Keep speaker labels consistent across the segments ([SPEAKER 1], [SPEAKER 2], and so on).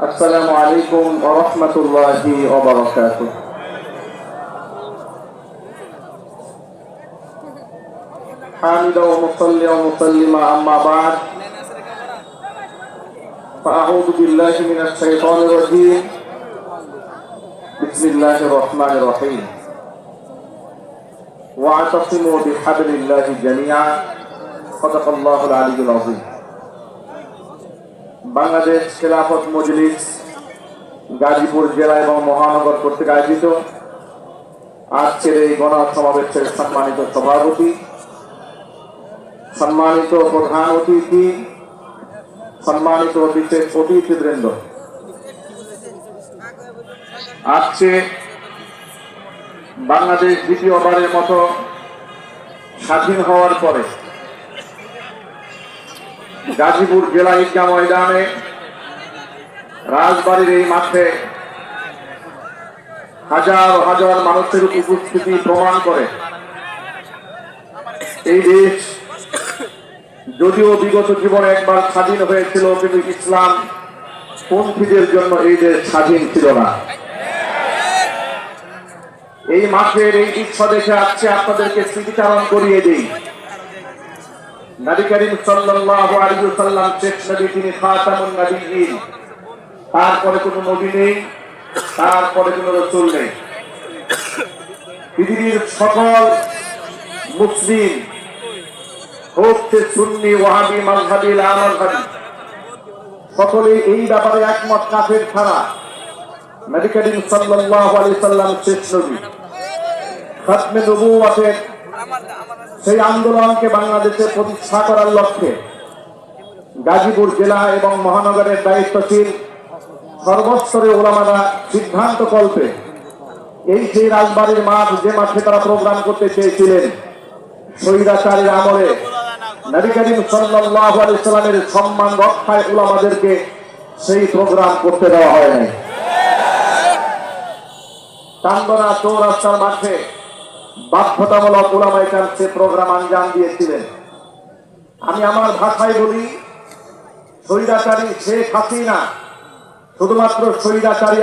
[SPEAKER 1] السلام عليكم ورحمة الله وبركاته. حامدا ومصليا ومسلما أما بعد فأعوذ بالله من الشيطان الرجيم. بسم الله الرحمن الرحيم. واعتصموا بحبل الله جميعا. صدق الله العلي العظيم. বাংলাদেশ খেলাফত মজলিস গাজীপুর জেলা এবং মহানগর কর্তৃক আয়োজিত আজকের এই গণ সমাবেশের সম্মানিত সভাপতি, সম্মানিত প্রধান অতিথি, সম্মানিত বিশেষ অতিথিবৃন্দ। আজকে বাংলাদেশ দ্বিতীয়বারের মতো স্বাধীন হওয়ার পরে গাজীপুর জেলা ঈদগাহ ময়দানে রাজবাড়ির এই মাঠে হাজার হাজার মানুষের উপস্থিতি প্রমাণ করে। এই দেশ যদিও বিগত জীবনে একবার স্বাধীন হয়েছিল, কিন্তু ইসলাম পন্থীদের জন্য এই দেশ স্বাধীন ছিল না। এই মাঠের এই দৃশ্য দেখে আজকে আপনাদেরকে স্মৃতিচারণ করিয়ে দিই। নবী করিম সাল্লাল্লাহু আলাইহি ওয়াসাল্লাম শেষ নবী তিনি খাতামুন নবিয়্যিন তারপরে কোনো নবী নেই, তারপরে কোনো রাসূল নেই। পৃথিবীর সকল মুসলিম, হোক সুন্নি, ওয়াহাবি, মাযহাবি, লা মাযহাবি সকলে এই ব্যাপারে একমত কাফের ছাড়া। নবী করিম সাল্লাল্লাহু আলাইহি সাল্লাম শেষ নবী। খাতমে নবুওয়াতের সেই আন্দোলনকে বাংলাদেশে প্রতিষ্ঠা করার লক্ষ্যে গাজীপুর জেলা এবং মহানগরের দায়িত্বশীল সর্বস্তরে ওলামারা সিদ্ধান্ত কল্পে এই সেই রাজবাড়ির মাঠ যে মাঠে তারা প্রোগ্রাম করতে চেয়েছিলেন, স্বৈরাচারীর আমলে নবী করিম সাল্লাল্লাহু আলাইহি সাল্লামের সম্মান রক্ষায় ওলামাদেরকে সেই প্রোগ্রাম করতে দেওয়া হয় নাই। চান্দনা চৌরাস্তার মাঠে বাধ্যতামূলক প্রোগ্রাম আঞ্জাম দিয়েছিলেন। আমি আমার ভাষায় বলি শুধুমাত্র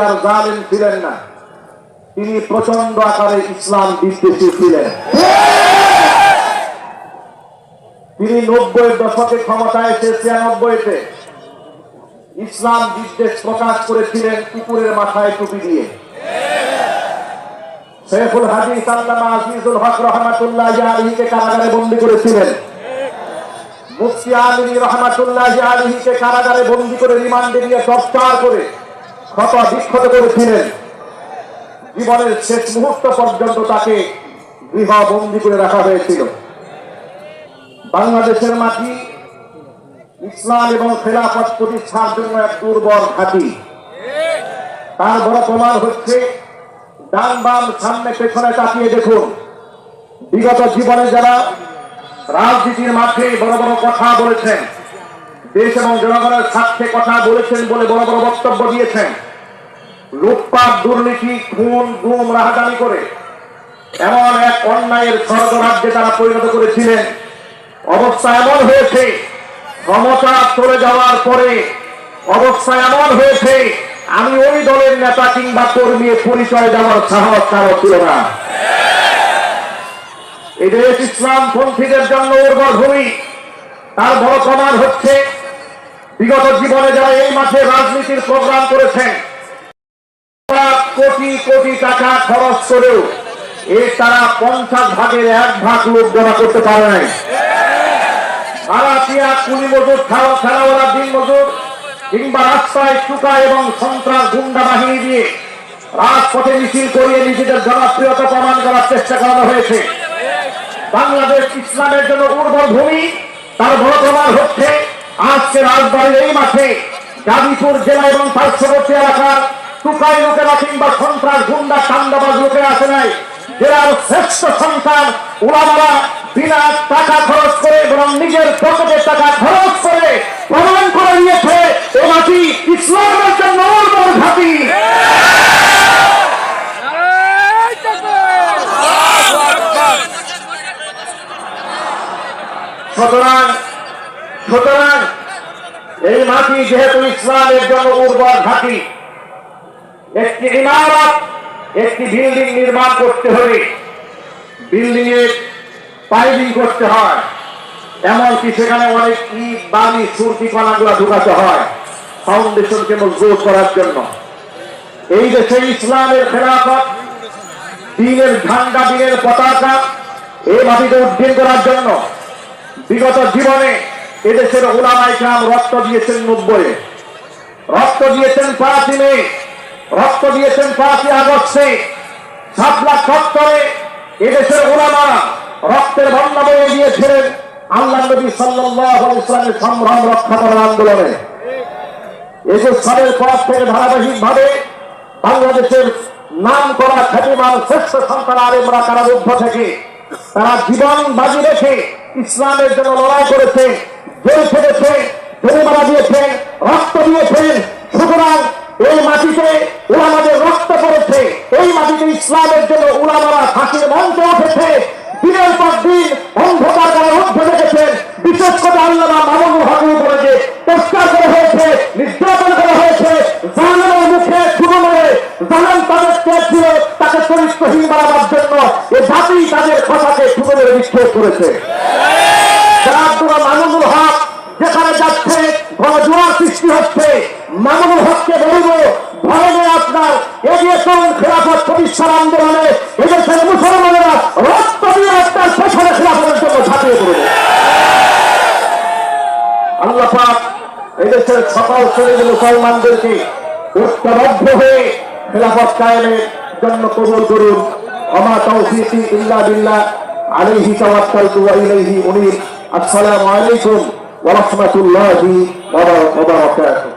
[SPEAKER 1] আর ছিলেন না, তিনি প্রচণ্ড আকারে ইসলাম বিদ্বেষী ছিলেন। তিনি নব্বই দশকে ক্ষমতায় এসে ছিয়ানব্বইতে ইসলাম বিদ্বেষ প্রকাশ করেছিলেন কুকুরের মাথায় টুপি দিয়ে। শেখুল হাদিস আল্লামা আজিজুল হক রহমাতুল্লাহ আলহীকে কারাগারে বন্দী করেছিলেন। মুফতি রহমাতুল্লাহ আলহীকে কারাগারে বন্দী করে রিমান্ডে করে ক্ষত বিক্ষত করেছিলেন। জীবনের শেষ মুহূর্ত পর্যন্ত তাকে করে রাখা হয়েছিল। বাংলাদেশের মাটি, ইসলাম এবং খেলাফত প্রতিষ্ঠার জন্য এক দুর্বল ঘাঁটি তার বড় প্রমাণ হচ্ছে ডান বাম সামনে পেছনে তাকিয়ে দেখুন। বিগত জীবনে যারা রাজনীতির মাঠে বড় বড় কথা বলেছেন, দেশ এবং জনগণের স্বার্থে কথা বলেছেন বলে বড় বড় বক্তব্য দিয়েছেন, লুটপাট, দুর্নীতি, খুন, গুম রাহাজানি করে এমন এক অন্যায়ের স্বর্গ রাজ্যে তারা পরিণত করেছিলেন। অবস্থা এমন হয়েছে, ক্ষমতা চলে যাওয়ার পরে অবস্থা এমন হয়েছে আমি ওই দলের নেতা কিংবা কর্মী পরিচয় দেওয়ার সাহস কারও ছিল না। এই ইসলাম পন্থীদের জন্য উর্বর ভূমি। তার বড় প্রমাণ হচ্ছে, বিগত জীবনে যারা এই মাঠে রাজনীতির প্রোগ্রাম করেছেন কোটি কোটি টাকা খরচ করেও এ তারা পঞ্চাশ ভাগের এক ভাগ লোক জমা করতে পারে নাই। সারা টিয়া কুলি মজুর খাওয়া খেলাওয়ালা দিন মজুর। কিংবা রাস্তায় চুকা এবং সন্ত্রাস গুন্ডা বাহিনী দিয়ে রাজপথে মিছিল করিয়ে নিজেদের জনপ্রিয়তা প্রমাণ করার চেষ্টা করানো হয়েছে। বাংলাদেশ ইসলামের জন্য উর্বর ভূমি, তার বড় প্রমাণ হচ্ছে আজকে রাজবাড়ির এই মাঠে গাজীপুর জেলা এবং পার্শ্ববর্তী এলাকার টুকাই লোকেরা কিংবা সন্ত্রাস গুন্ডা চান্দাবাজ লোকেরা আসে নাই। জেলার শ্রেষ্ঠ সন্তান ওলামারা বিনা টাকা খরচ করে এবং নিজের পকেটের টাকা খরচ করে প্রমাণ করে দিয়েছে মাটি ইসলামের জন্য উর্বর ঘাটি সুতরাং সুতরাং এই মাঠ ঘাঁটি যেহেতু ইসলামের জন্য উর্বর ঘাঁটি একটি ইমারত, একটি বিল্ডিং নির্মাণ করতে হলে বিল্ডিং এর পাইলিং করতে হয়। এমনকি সেখানে অনেক ইট, বালি, সুরকি কণাগুলো ঢুকাতে হয়। ফাউন্ডেশনকে মজবুত করার জন্য। এই দেশে ইসলামের খেলাফত, দিনের ঝান্ডা দিনের পতাকা, এই মাটিতে উদ্দিন করার জন্য বিগত জীবনে এদেশের ওলামাই গ্রাম রক্ত দিয়েছেন নব্বই রক্ত দিয়েছেন পাঁচই মে রক্ত দিয়েছেন পাঁচই আগস্টে। সাতলা চত্বরে এদেশের ওলামা রক্তের বন্যা বয়ে দিয়েছিলেন আল্লাহ নবী সাল্লাহ ইসলামের সংগ্রাম রক্ষা করার আন্দোলনে। একুশ সালের পর থেকে ধারাবাহিক ভাবে বাংলাদেশের নাম করা খ্যাতিমান শ্রেষ্ঠ সন্তান আলেমরা কারারুদ্ধ থেকে, তারা জীবন বাজি রেখে ইসলামের জন্য লড়াই করেছে, জেল খেটেছে, জরিমানা দিয়েছেন রক্ত দিয়েছেন সুতরাং এই মাটিতে উলামাদের রক্ত পড়েছে, এই মাটিতে ইসলামের জন্য উলামারা ফাঁসির মঞ্চে উঠেছে দিনের পর দিন জাতি তাদের কথাকে মেরে নিক্ষেপ করেছে। যারা মামুনুল হক, যেখানে যাচ্ছে গণজোয়ার সৃষ্টি হচ্ছে, মামুনুল হককে বলব নেই আপনার এগিয়ে চলুন খেলাফত প্রতিষ্ঠার আন্দোলনে। এদেশের মুসলমানেরা রক্ত দিয়ে আপনার পেছনে খেলাফতের জন্য ঝাঁপিয়ে পড়বে। আল্লাহ পাক এদেশের সকল শ্রেণির মুসলমানদেরকে ঐক্যবদ্ধ হয়ে খেলাফত কায়েমের জন্য কবুল করুন। অমা তৌফিকি ইল্লা বিল্লাহ আলাইহি তাওয়াক্কালতু ওয়া ইলাইহি উনীব আসসালামু আলাইকুম ওয়া রাহমাতুল্লাহি ওয়া বারাকাতুহু